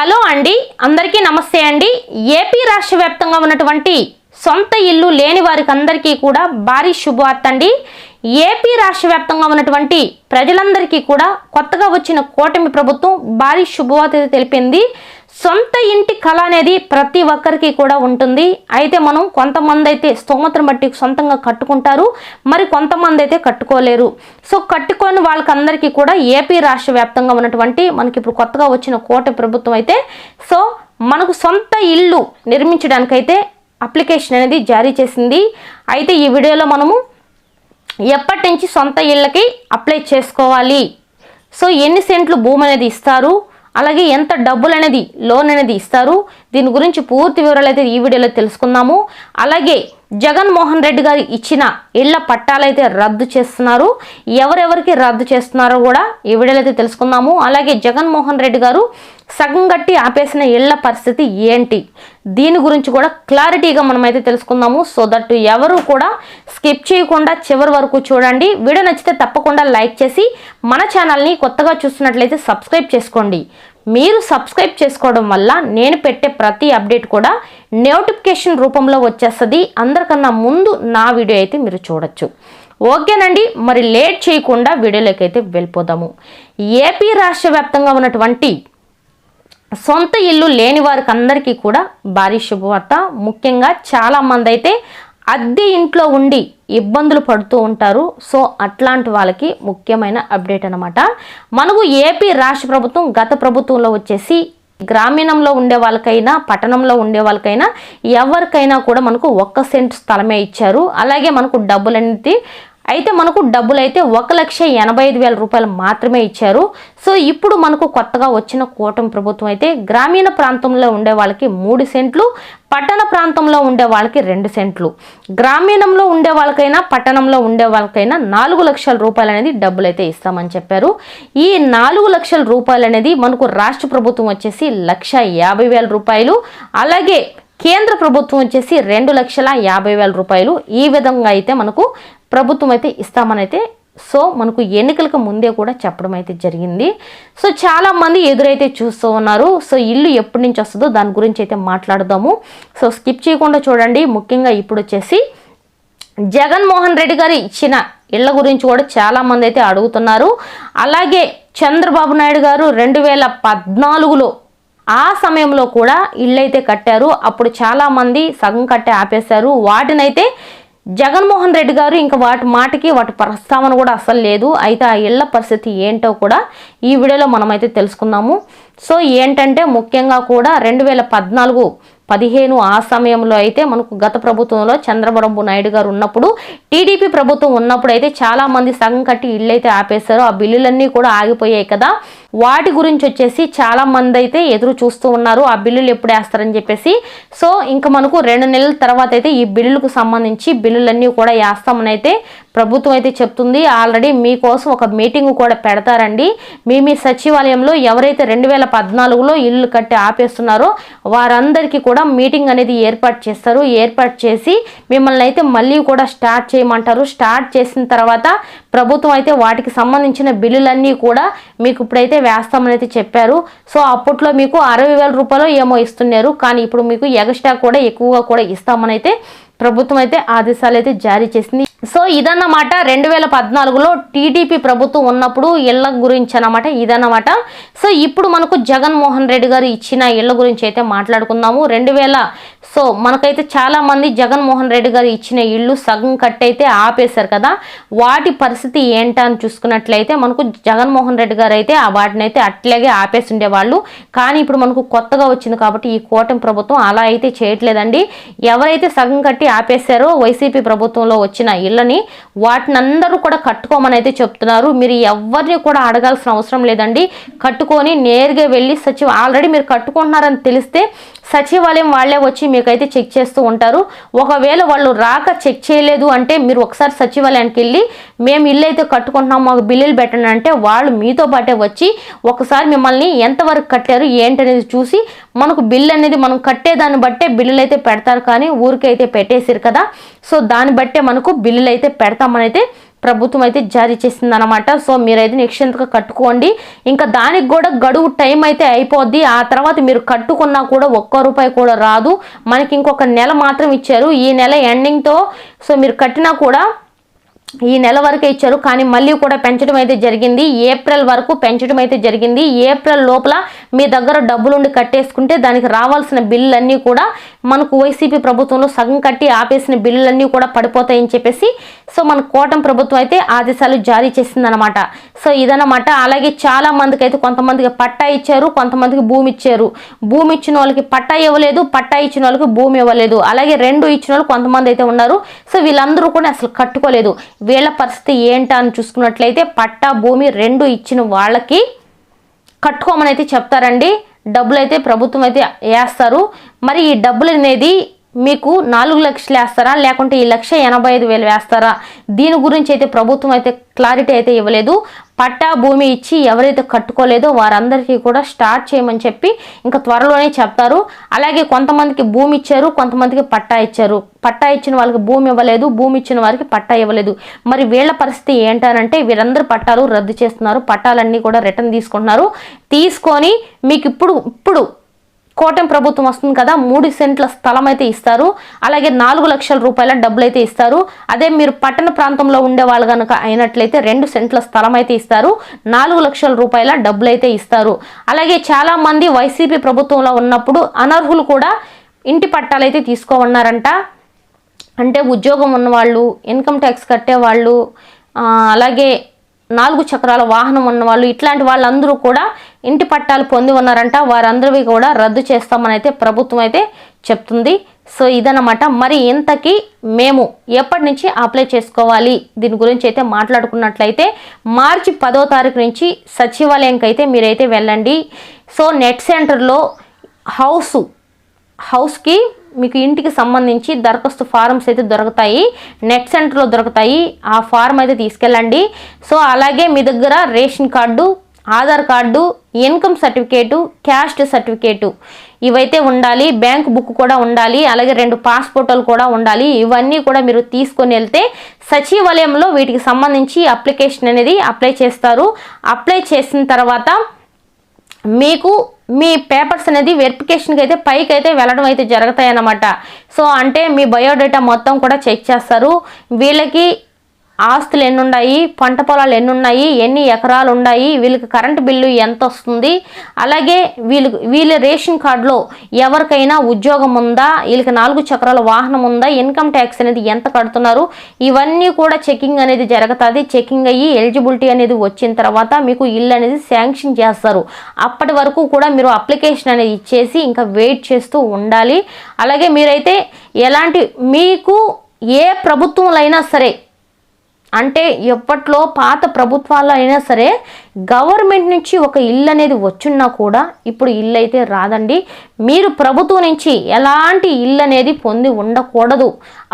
Hello అండి అందరికీ నమస్తే అండి. ఏపీ రాష్ట్ర వ్యాప్తంగా ఉన్నటువంటి సొంత ఇల్లు లేని వారికి అందరికీ కూడా భారీ శుభవార్త అండి. ఏపీ రాష్ట్ర వ్యాప్తంగా ఉన్నటువంటి ప్రజలందరికీ కూడా కొత్తగా వచ్చిన కూటమి ప్రభుత్వం భారీ శుభవార్త తెలిపింది. సొంత ఇంటి కళ అనేది ప్రతి ఒక్కరికి కూడా ఉంటుంది. అయితే మనం కొంతమంది అయితే స్తోమతను బట్టి సొంతంగా కట్టుకుంటారు. మరి కొంతమంది అయితే కట్టుకోలేరు. సో కట్టుకొని వాళ్ళకందరికీ కూడా ఏపీ రాష్ట్ర వ్యాప్తంగా ఉన్నటువంటి మనకి ఇప్పుడు కొత్తగా వచ్చిన కోట ప్రభుత్వం అయితే సో మనకు సొంత ఇల్లు నిర్మించడానికైతే అప్లికేషన్ అనేది జారీ చేసింది. అయితే ఈ వీడియోలో మనము ఎప్పటి నుంచి సొంత ఇళ్ళకి అప్లై చేసుకోవాలి? సో ఎన్ని సెంట్లు భూమి అనేది ఇస్తారు? అలాగే ఎంత డబ్బులు అనేది లోన్ అనేది ఇస్తారు? దీని గురించి పూర్తి వివరాలు అయితే ఈ వీడియోలో తెలుసుకుందాము. అలాగే జగన్మోహన్ రెడ్డి గారు ఇచ్చిన ఇళ్ళ పట్టాలైతే రద్దు చేస్తున్నారు. ఎవరెవరికి రద్దు చేస్తున్నారో కూడా ఈ వీడియోలో అయితే తెలుసుకుందాము. అలాగే జగన్మోహన్ రెడ్డి గారు సగం గట్టి ఆపేసిన ఇళ్ళ పరిస్థితి ఏంటి? దీని గురించి కూడా క్లారిటీగా మనమైతే తెలుసుకుందాము. సో దట్ ఎవరు కూడా స్కిప్ చేయకుండా చివరి వరకు చూడండి. వీడియో నచ్చితే తప్పకుండా లైక్ చేసి మన ఛానల్ని కొత్తగా చూస్తున్నట్లయితే సబ్స్క్రైబ్ చేసుకోండి. మీరు సబ్స్క్రైబ్ చేసుకోవడం వల్ల నేను పెట్టే ప్రతి అప్డేట్ కూడా నోటిఫికేషన్ రూపంలో వచ్చేస్తుంది. అందరికన్నా ముందు నా వీడియో అయితే మీరు చూడొచ్చు. ఓకేనండి మరి లేట్ చేయకుండా వీడియోలోకి అయితే వెళ్ళిపోదాము. ఏపీ రాష్ట్ర వ్యాప్తంగా ఉన్నటువంటి సొంత ఇల్లు లేని వారికి అందరికీ కూడా భారీ శుభవార్త. ముఖ్యంగా చాలామంది అయితే అద్దె ఇంట్లో ఉండి ఇబ్బందులు పడుతూ ఉంటారు. సో అట్లాంటి వాళ్ళకి ముఖ్యమైన అప్డేట్ అనమాట మనకు ఏపీ రాష్ట్ర ప్రభుత్వం గత ప్రభుత్వంలో వచ్చేసి గ్రామీణంలో ఉండే వాళ్ళకైనా పట్టణంలో ఉండే వాళ్ళకైనా ఎవరికైనా కూడా మనకు ఒక్క సెంట్ స్థలమే ఇచ్చారు. అలాగే మనకు డబ్బులనేది అయితే మనకు డబ్బులు అయితే ఒక లక్ష ఎనభై ఐదు వేల రూపాయలు మాత్రమే ఇచ్చారు. సో ఇప్పుడు మనకు కొత్తగా వచ్చిన కూటమి ప్రభుత్వం అయితే గ్రామీణ ప్రాంతంలో ఉండే వాళ్ళకి మూడు సెంట్లు పట్టణ ప్రాంతంలో ఉండే వాళ్ళకి రెండు సెంట్లు. గ్రామీణంలో ఉండే వాళ్ళకైనా పట్టణంలో ఉండే వాళ్ళకైనా నాలుగు లక్షల రూపాయలు అనేది డబ్బులు అయితే ఇస్తామని చెప్పారు. ఈ నాలుగు లక్షల రూపాయలు అనేది మనకు రాష్ట్ర ప్రభుత్వం వచ్చేసి లక్ష యాభై వేల రూపాయలు. అలాగే కేంద్ర ప్రభుత్వం వచ్చేసి రెండు లక్షల యాభై వేల రూపాయలు ఈ విధంగా అయితే మనకు ప్రభుత్వం అయితే ఇస్తామనైతే సో మనకు ఎన్నికలకు ముందే కూడా చెప్పడం అయితే జరిగింది. సో చాలామంది ఎదురైతే చూస్తూ ఉన్నారు. సో ఇల్లు ఎప్పటి నుంచి వస్తుందో దాని గురించి అయితే మాట్లాడదాము. సో స్కిప్ చేయకుండా చూడండి. ముఖ్యంగా ఇప్పుడు వచ్చేసి జగన్మోహన్ రెడ్డి గారు ఇచ్చిన ఇళ్ళ గురించి కూడా చాలామంది అయితే అడుగుతున్నారు. అలాగే చంద్రబాబు నాయుడు గారు రెండు వేల పద్నాలుగులో ఆ సమయంలో కూడా ఇళ్ళైతే కట్టారు. అప్పుడు చాలామంది సగం కట్టే ఆపేశారు. వాటినైతే జగన్మోహన్ రెడ్డి గారు ఇంకా వాటి మాటకి వాటి ప్రస్తావన కూడా అసలు లేదు. అయితే ఆ ఇళ్ళ పరిస్థితి ఏంటో కూడా ఈ వీడియోలో మనమైతే తెలుసుకుందాము. సో ఏంటంటే ముఖ్యంగా కూడా రెండు వేల పద్నాలుగు పదిహేను ఆ సమయంలో అయితే మనకు గత ప్రభుత్వంలో చంద్రబాబు నాయుడు గారు ఉన్నప్పుడు టీడీపీ ప్రభుత్వం ఉన్నప్పుడు అయితే చాలామంది సగం కట్టి ఇళ్ళైతే ఆపేశారు. ఆ బిల్లులన్నీ కూడా ఆగిపోయాయి కదా. వాటి గురించి వచ్చేసి చాలా మంది అయితే ఎదురు చూస్తూ ఉన్నారు. ఆ బిల్లులు ఎప్పుడు వేస్తారని చెప్పేసి. సో ఇంకా మనకు రెండు నెలల తర్వాత అయితే ఈ బిల్లులకు సంబంధించి బిల్లులన్నీ కూడా వేస్తామని అయితే ప్రభుత్వం అయితే చెప్తుంది ఆల్రెడీ మీకోసం ఒక మీటింగ్ కూడా పెడతారండి. మీ మీ సచివాలయంలో ఎవరైతే రెండు వేల పద్నాలుగులో ఇల్లు కట్టి ఆపేస్తున్నారో వారందరికీ కూడా మీటింగ్ అనేది ఏర్పాటు చేస్తారు. ఏర్పాటు చేసి మిమ్మల్ని అయితే మళ్ళీ కూడా స్టార్ట్ చేయమంటారు. స్టార్ట్ చేసిన తర్వాత ప్రభుత్వం అయితే వాటికి సంబంధించిన బిల్లులన్నీ కూడా మీకు ఇప్పుడైతే వేస్తామని అయితే చెప్పారు. సో అప్పట్లో మీకు అరవై వేల రూపాయలు ఏమో ఇస్తున్నారు. కానీ ఇప్పుడు మీకు ఎగస్ట్రా కూడా ఎక్కువగా కూడా ఇస్తామని అయితే ప్రభుత్వం అయితే ఆదేశాలు అయితే జారీ చేసింది. సో ఇదన్నమాట రెండు వేల పద్నాలుగులో టీడీపీ ప్రభుత్వం ఉన్నప్పుడు ఇళ్ళ గురించి అన్నమాట ఇదన్నమాట. సో ఇప్పుడు మనకు జగన్మోహన్ రెడ్డి గారు ఇచ్చిన ఇళ్ళ గురించి అయితే మాట్లాడుకుందాము. రెండు వేల సో మనకైతే చాలామంది జగన్మోహన్ రెడ్డి గారు ఇచ్చిన ఇళ్ళు సగం కట్టయితే ఆపేశారు కదా. వాటి పరిస్థితి ఏంటా అని చూసుకున్నట్లయితే మనకు జగన్మోహన్ రెడ్డి గారు అయితే ఆ వాటిని అయితే అట్లాగే ఆపేసి ఉండేవాళ్ళు. కానీ ఇప్పుడు మనకు కొత్తగా వచ్చింది కాబట్టి ఈ కూటమి ప్రభుత్వం అలా అయితే చేయట్లేదండి. ఎవరైతే సగం కట్టి ఆపేశారో వైసీపీ ప్రభుత్వంలో వచ్చిన ఇళ్ళని వాటిని అందరూ కూడా కట్టుకోమని అయితే చెప్తున్నారు. మీరు ఎవరిని కూడా అడగాల్సిన అవసరం లేదండి. కట్టుకొని నేరుగా వెళ్ళి సచివ ఆల్రెడీ మీరు కట్టుకుంటున్నారని తెలిస్తే సచివాలయం వాళ్ళే వచ్చి మీకైతే చెక్ చేస్తూ ఉంటారు. ఒకవేళ వాళ్ళు రాక చెక్ చేయలేదు అంటే మీరు ఒకసారి సచివాలయానికి వెళ్ళి మేము ఇల్లు అయితే కట్టుకుంటున్నాం మాకు బిల్లులు పెట్టండి అంటే వాళ్ళు మీతో పాటే వచ్చి ఒకసారి మిమ్మల్ని ఎంతవరకు కట్టారు ఏంటనేది చూసి మనకు బిల్లు అనేది మనం కట్టేదాన్ని బట్టే బిల్లులు అయితే పెడతారు కానీ ఊరికైతే పెట్టేసారు కదా సో దాన్ని బట్టే మనకు బిల్లులు అయితే పెడతామని అయితే ప్రభుత్వం అయితే జారీ చేసిందనమాట సో మీరైతే నిక్షింతగా కట్టుకోండి. ఇంకా దానికి కూడా గడువు టైం అయితే అయిపోద్ది. ఆ తర్వాత మీరు కట్టుకున్నా కూడా ఒక్క రూపాయి కూడా రాదు. మనకి ఇంకొక నెల మాత్రం ఇచ్చారు. ఈ నెల ఎండింగ్తో సో మీరు కట్టినా కూడా ఈ నెల వరకు ఇచ్చారు కానీ మళ్ళీ కూడా పెంచడం అయితే జరిగింది. ఏప్రిల్ వరకు పెంచడం అయితే జరిగింది. ఏప్రిల్ లోపల మీ దగ్గర డబ్బులుండి కట్టేసుకుంటే దానికి రావాల్సిన బిల్లులన్నీ కూడా మనకు వైసీపీ ప్రభుత్వంలో సగం కట్టి ఆపేసిన బిల్లులన్నీ కూడా పడిపోతాయని చెప్పేసి సో మన కోటం ప్రభుత్వం అయితే ఆదేశాలు జారీ చేసిందనమాట సో ఇదనమాట అలాగే చాలా మందికి అయితే కొంతమందికి పట్టా ఇచ్చారు కొంతమందికి భూమి ఇచ్చారు. భూమి ఇచ్చిన వాళ్ళకి పట్టా ఇవ్వలేదు పట్టా ఇచ్చిన వాళ్ళకి భూమి ఇవ్వలేదు. అలాగే రెండు ఇచ్చిన వాళ్ళు కొంతమంది అయితే ఉన్నారు. సో వీళ్ళందరూ కూడా అసలు కట్టుకోలేదు. వీళ్ళ పరిస్థితి ఏంటా అని చూసుకున్నట్లయితే పట్టా భూమి రెండు ఇచ్చిన వాళ్ళకి కట్టుకోమని అయితే చెప్తారండి. డబ్బులు అయితే ప్రభుత్వం అయితే వేస్తారు. మరి ఈ డబ్బులు అనేది మీకు నాలుగు లక్షలు వేస్తారా? లేకుంటే ఈ లక్ష ఎనభై ఐదు వేలు వేస్తారా? దీని గురించి అయితే ప్రభుత్వం అయితే క్లారిటీ అయితే ఇవ్వలేదు. పట్టా భూమి ఇచ్చి ఎవరైతే కట్టుకోలేదో వారందరికీ కూడా స్టార్ట్ చేయమని చెప్పి ఇంకా త్వరలోనే చెప్తారు. అలాగే కొంతమందికి భూమి ఇచ్చారు కొంతమందికి పట్టా ఇచ్చారు. పట్టా ఇచ్చిన వాళ్ళకి భూమి ఇవ్వలేదు భూమి ఇచ్చిన వారికి పట్టా ఇవ్వలేదు. మరి వీళ్ళ పరిస్థితి ఏంటనంటే వీరందరూ పట్టాలు రద్దు చేస్తున్నారు. పట్టాలన్నీ కూడా రిటర్న్ తీసుకుంటున్నారు. తీసుకొని మీకు ఇప్పుడు ఇప్పుడు కోటం ప్రభుత్వం వస్తుంది కదా మూడు సెంట్ల స్థలం అయితే ఇస్తారు. అలాగే నాలుగు లక్షల రూపాయల డబ్బులు అయితే ఇస్తారు. అదే మీరు పట్టణ ప్రాంతంలో ఉండే వాళ్ళు కనుక అయినట్లయితే రెండు సెంట్ల స్థలం అయితే ఇస్తారు. నాలుగు లక్షల రూపాయల డబ్బులు అయితే ఇస్తారు. అలాగే చాలామంది వైసీపీ ప్రభుత్వంలో ఉన్నప్పుడు అనర్హులు కూడా ఇంటి పట్టాలు అయితే తీసుకోమన్నారంట. అంటే ఉద్యోగం ఉన్నవాళ్ళు ఇన్కమ్ ట్యాక్స్ కట్టేవాళ్ళు అలాగే నాలుగు చక్రాల వాహనం ఉన్నవాళ్ళు ఇట్లాంటి వాళ్ళందరూ కూడా ఇంటి పట్టాలు పొంది ఉన్నారంట. వారందరివి కూడా రద్దు చేస్తామని అయితే ప్రభుత్వం అయితే చెప్తుంది. సో ఇదనమాట మరి ఇంతకీ మేము ఎప్పటి నుంచి అప్లై చేసుకోవాలి? దీని గురించి అయితే మాట్లాడుకున్నట్లయితే మార్చి పదో తారీఖు నుంచి సచివాలయంకి అయితే మీరైతే వెళ్ళండి. సో నెట్ సెంటర్లో హౌస్ హౌస్కి మీకు ఇంటికి సంబంధించి దరఖాస్తు ఫారమ్స్ అయితే దొరుకుతాయి. నెట్ సెంటర్లో దొరుకుతాయి. ఆ ఫారం అయితే తీసుకెళ్ళండి. సో అలాగే మీ దగ్గర ration card Aadhaar card income certificate caste certificate ఇవైతే ఉండాలి. బ్యాంక్ బుక్ కూడా ఉండాలి. అలాగే రెండు పాస్పోర్టులు కూడా ఉండాలి. ఇవన్నీ కూడా మీరు తీసుకొని వెళ్తే సచివాలయంలో వీటికి సంబంధించి అప్లికేషన్ అనేది అప్లై చేస్తారు. అప్లై చేసిన తర్వాత మీకు మీ పేపర్స్ అనేది వెరిఫికేషన్కి అయితే పైకి అయితే వెళ్ళడం అయితే జరుగుతాయి అన్నమాట సో అంటే మీ బయోడేటా మొత్తం కూడా చెక్ చేస్తారు. వీళ్ళకి ఆస్తులు ఎన్ని ఉన్నాయి పంట పొలాలు ఎన్ని ఉన్నాయి ఎన్ని ఎకరాలు ఉన్నాయి వీళ్ళకి కరెంటు బిల్లు ఎంత వస్తుంది అలాగే వీళ్ళు వీళ్ళ రేషన్ కార్డులో ఎవరికైనా ఉద్యోగం ఉందా? వీళ్ళకి నాలుగు చక్రాల వాహనం ఉందా? ఇన్కమ్ ట్యాక్స్ అనేది ఎంత కడుతున్నారు? ఇవన్నీ కూడా చెకింగ్ అనేది జరుగుతుంది. చెకింగ్ అయ్యి ఎలిజిబిలిటీ అనేది వచ్చిన తర్వాత మీకు ఇల్లు అనేది శాంక్షన్ చేస్తారు. అప్పటి వరకు కూడా మీరు అప్లికేషన్ అనేది ఇచ్చేసి ఇంకా వెయిట్ చేస్తూ ఉండాలి. అలాగే మీరైతే ఎలాంటి మీకు ఏ ప్రభుత్వంలో అయినా సరే అంటే ఎప్పట్లో పాత ప్రభుత్వాల్లో అయినా సరే గవర్నమెంట్ నుంచి ఒక ఇల్లు అనేది వచ్చున్నా కూడా ఇప్పుడు ఇల్లు అయితే రాదండి. మీరు ప్రభుత్వం నుంచి ఎలాంటి ఇల్లు అనేది పొంది ఉండకూడదు.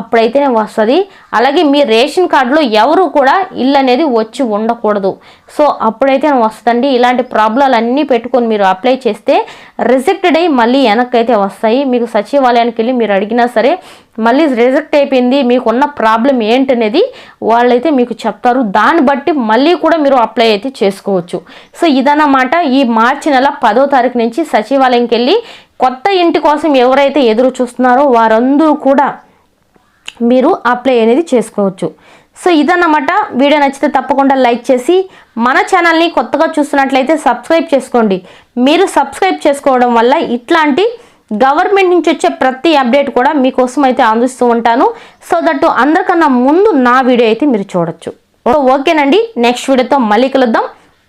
అప్పుడైతేనే వస్తుంది. అలాగే మీ రేషన్ కార్డులో ఎవరు కూడా ఇల్లు అనేది వచ్చి ఉండకూడదు. సో అప్పుడైతే వస్తుందండి. ఇలాంటి ప్రాబ్లాలు అన్నీ పెట్టుకొని మీరు అప్లై చేస్తే రిజెక్టెడ్ అయ్యి మళ్ళీ వెనక్కైతే వస్తాయి. మీకు సచివాలయానికి వెళ్ళి మీరు అడిగినా సరే మళ్ళీ రిజెక్ట్ అయిపోయింది. మీకున్న ప్రాబ్లం ఏంటనేది వాళ్ళైతే మీకు చెప్తారు. దాన్ని బట్టి మళ్ళీ కూడా మీరు అప్లై అయితే చేసుకోవచ్చు. సో ఇదన్నమాట ఈ మార్చి నెల పదో తారీఖు నుంచి సచివాలయంకి వెళ్ళి కొత్త ఇంటి కోసం ఎవరైతే ఎదురు చూస్తున్నారో వారందరూ కూడా మీరు అప్లై అనేది చేసుకోవచ్చు. సో ఇదన్నమాట. వీడియో నచ్చితే తప్పకుండా లైక్ చేసి మన ఛానల్ని కొత్తగా చూస్తున్నట్లయితే సబ్స్క్రైబ్ చేసుకోండి. మీరు సబ్స్క్రైబ్ చేసుకోవడం వల్ల ఇట్లాంటి గవర్నమెంట్ నుంచి వచ్చే ప్రతి అప్డేట్ కూడా మీకోసం అయితే అందిస్తూ ఉంటాను. సో దట్టు అందరికన్నా ముందు నా వీడియో అయితే మీరు చూడొచ్చు. ఓకేనండి. నెక్స్ట్ వీడియోతో మళ్ళీ కలుద్దాం.